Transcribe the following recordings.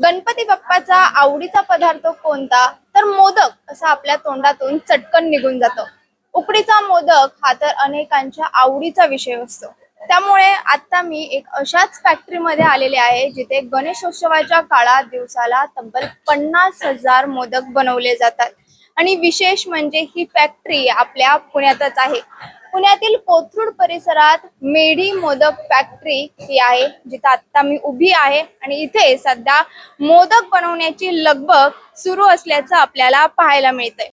गणपती बाप्पाचा आवडीचा पदार्थ कोणता? तर मोदक असा आपल्या तोंडातून चटकन निघून जातो. उकडीचा मोदक हा तर अनेकांच्या आवडीचा विषय असतो. त्यामुळे आता मी एक अशाच फॅक्टरीमध्ये आलेले आहे जिथे गणेशोत्सवाच्या काळात दिवसाला तब्बल पन्नास हजार मोदक बनवले जातात. आणि विशेष म्हणजे ही फॅक्टरी आपल्या पुण्यातच आहे. पुण्यातील कोथरूड परिसरात मेढी मोदक फॅक्टरी ही आहे जिथं आता मी उभी आहे आणि इथे सध्या मोदक बनवण्याची लगबग सुरू असल्याचं आपल्याला पाहायला मिळतंय.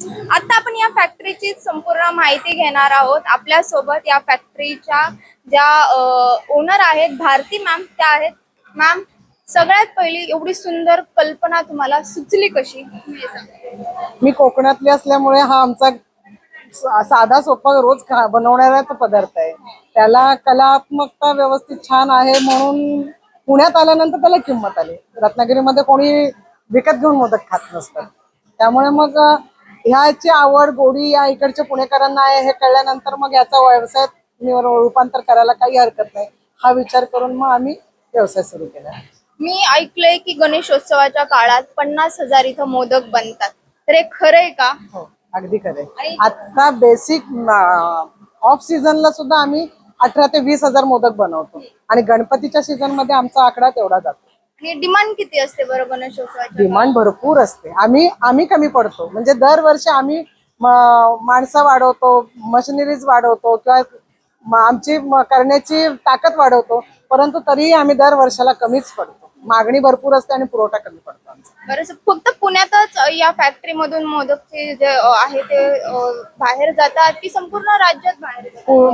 आता आपण या फॅक्टरीची संपूर्ण माहिती घेणार आहोत. आपल्यासोबत या फॅक्टरीच्या ज्या ओनर आहेत भारती मॅम त्या आहेत. मॅम सगळ्यात पहिली एवढी सुंदर कल्पना तुम्हाला सुचली कशी? मी कोकणातली असल्यामुळे हा आमचा साधा सोपा रोज खा बनवणाराच पदार्थ आहे. त्याला कलात्मकता व्यवस्थित छान आहे म्हणून पुण्यात आल्यानंतर त्याला किंमत आली. रत्नागिरीमध्ये कोणी विकत घेऊन मोदक खात नसतं त्यामुळे मग ह्याची आवड गोडी या इकडच्या पुणेकरांना आहे हे कळल्यानंतर मग याचा व्यवसायात नि- रूपांतर करायला काही हरकत नाही. हा विचार करून मग आम्ही व्यवसाय सुरू केला. मी ऐकलंय की गणेशोत्सवाच्या काळात पन्नास हजार इथं मोदक बनतात. तर हे खरंय का? हो अगदी खरे आणि- आता बेसिक ऑफ सीझनला सुद्धा आम्ही अठरा ते वीस हजार मोदक बनवतो. आणि गणपतीच्या सीझनमध्ये आमचा आकडा तेवढा जातो. आणि डिमांड किती असते बरं गणेशोत्सवाच्या डिमांड भरपूर असते. आम्ही आम्ही कमी पडतो. म्हणजे दरवर्षी आम्ही माणसं वाढवतो मशिनरीज वाढवतो किंवा आमची करण्याची ताकद वाढवतो. परंतु तरीही आम्ही दर वर्षाला कमीच पडतो. मागणी भरपूर असते आणि पुरवठा कमी पडतो आमचा. बरं फक्त पुण्यातच या फॅक्टरी मधून मोदकचे जे आहे ते बाहेर जातात की संपूर्ण राज्यात बाहेर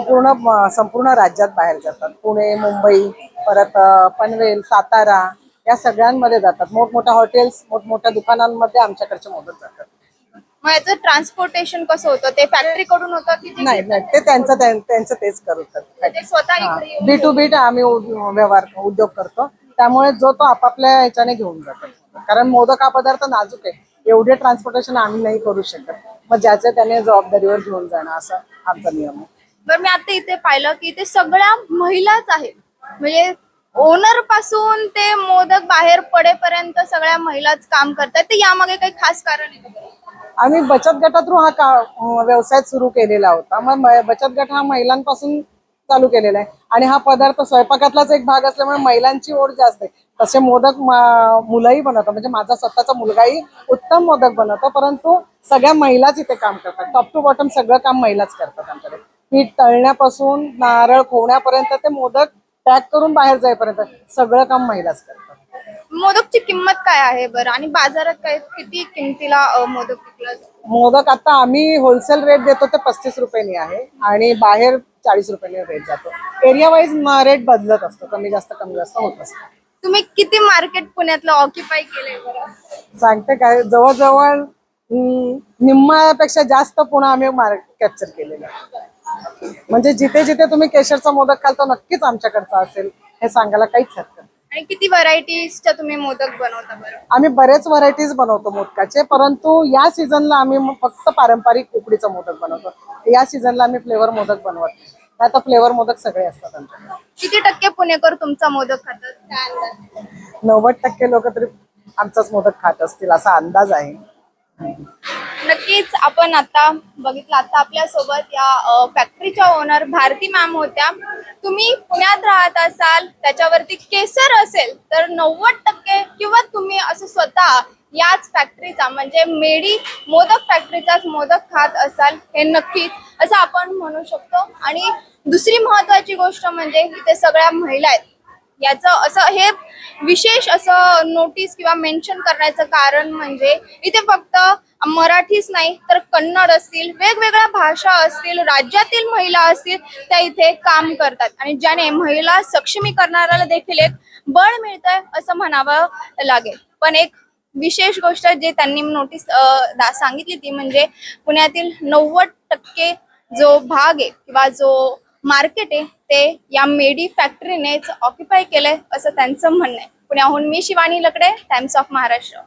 पूर्ण संपूर्ण राज्यात बाहेर जातात. पुणे मुंबई परत पनवेल सातारा या सगळ्यांमध्ये जातात. मोठमोठ्या हॉटेल्स मोठमोठ्या दुकानांमध्ये आमच्याकडचे मोदक जातात. मग याचं ट्रान्सपोर्टेशन कसं होतं? ते फॅक्टरी कडून होतं की ते- नाही नाही ते त्यांचं त्यां- त्यांचं तेच करतात. ते स्वतः इकडे येऊन बी टू बीट आम्ही व्यवहार उद्योग करतो. त्यामुळे जो तो आपापल्या ह्याच्याने घेऊन जातो. कारण मोदक हा पदार्थ नाजूक आहे. एवढे ट्रान्सपोर्टेशन आम्ही नाही करू शकत. मग ज्याचे त्याने जबाबदारीवर घेऊन जाणं असं आमचा नियम आहे. बरं मी आता इथे पाहिलं की इथे सगळ्या महिलाच आहेत. म्हणजे ओनरपासून ते मोदक बाहेर पडेपर्यंत सगळ्या महिलाच काम करतात. ते यामागे काही खास कारण आहे का आम्ही बचत गटातून हा का अं, व्यवसाय सुरू केलेला होता. मग म- बचत गट हा महिलांपासून चालू केलेला आहे. आणि हा पदार्थ स्वयंपाकातलाच एक भाग असल्यामुळे महिलांची ओढ जास्त आहे. तसे मोदक मुलंही बनवतात. म्हणजे माझा स्वतःचा मुलगाही उत्तम मोदक बनवतो. परंतु सगळ्या महिलाच इथे काम करतात. टॉप टू बॉटम सगळं काम महिलाच करतात आमच्याकडे. पीठ तळण्यापासून नारळ खोवण्यापर्यंत ते मोदक पॅक करून बाहेर जाईपर्यंत सगळं काम महिलाच करतात. मोदकची किंमत काय आहे बरं? आणि बाजारात काय किती किमतीला अ, मोदक विकला जातो? मोदक आता आम्ही होलसेल रेट देतो ते पस्तीस रुपयांनी आहे आणि बाहेर चाळीस रुपयांनी रेट जातो. एरिया वाईज रेट बदलत असतो. कमी जास्त कमी जास्त होत असतो. तुम्ही किती मार्केट पुण्यातलं ऑक्युपाय केलंय बरं? सांगते काय जवळजवळ हम्म, निम्म्यापेक्षा जास्त पुन्हा आम्ही कॅप्चर केलेलं आहे म्हणजे जिथे जिथे तुम्ही केशरचा मोदक खाल तो नक्कीच आमच्याकडचा असेल. हे सांगायला काहीच हरकत नाही. आणि किती व्हरायटीजच्या तुम्ही मोदक बनवता बरं? आम्ही बरेच व्हरायटीज बनवतो मोदकाचे परंतु या सीझनला आम्ही म- फक्त पारंपरिक उकडीचं मोदक बनवतो. या सीझनला आम्ही फ्लेवर मोदक बनवत नाही. आता फ्लेवर मोदक सगळे असतात आमच्याकडे. किती टक्के पुणेकर तुमचा मोदक खातात? काय अंदाज नव्वद टक्के लोक तरी आमचाच मोदक खात असतील असा अंदाज आहे. नक्कीच आपण आता बघितलं. आता आपल्यासोबत या फॅक्टरीच्या ओनर भारती मॅम होत्या. तुम्ही पुण्यात राहत असाल त्याच्यावरती केसर असेल तर नव्वद टक्के किंवा तुम्ही असं स्वतः याच फॅक्टरीचा म्हणजे मेडी मोदक फॅक्टरीचाच मोदक खात असाल हे नक्कीच असं आपण म्हणू शकतो. आणि दुसरी महत्वाची गोष्ट म्हणजे इथे सगळ्या महिला आहेत. याचं असं हे विशेष असं नोटीस किंवा मेन्शन करण्याचं कारण म्हणजे इथे फक्त मराठीच नाही तर कन्नड असतील वेगवेगळ्या भाषा असतील राज्यातील महिला असतील त्या इथे काम करतात. आणि ज्याने महिला सक्षमीकरणाला देखील एक बळ मिळतंय असं म्हणावं लागेल. पण एक विशेष गोष्ट जे त्यांनी नोटीस सांगितली ती म्हणजे पुण्यातील नव्वद टक्के जो भाग आहे किंवा जो मार्केट आहे ते या मेडी फॅक्टरीनेच ऑक्युपाय केलंय असं त्यांचं म्हणणं आहे. पुण्याहून मी शिवानी लकडे टाइम्स ऑफ महाराष्ट्र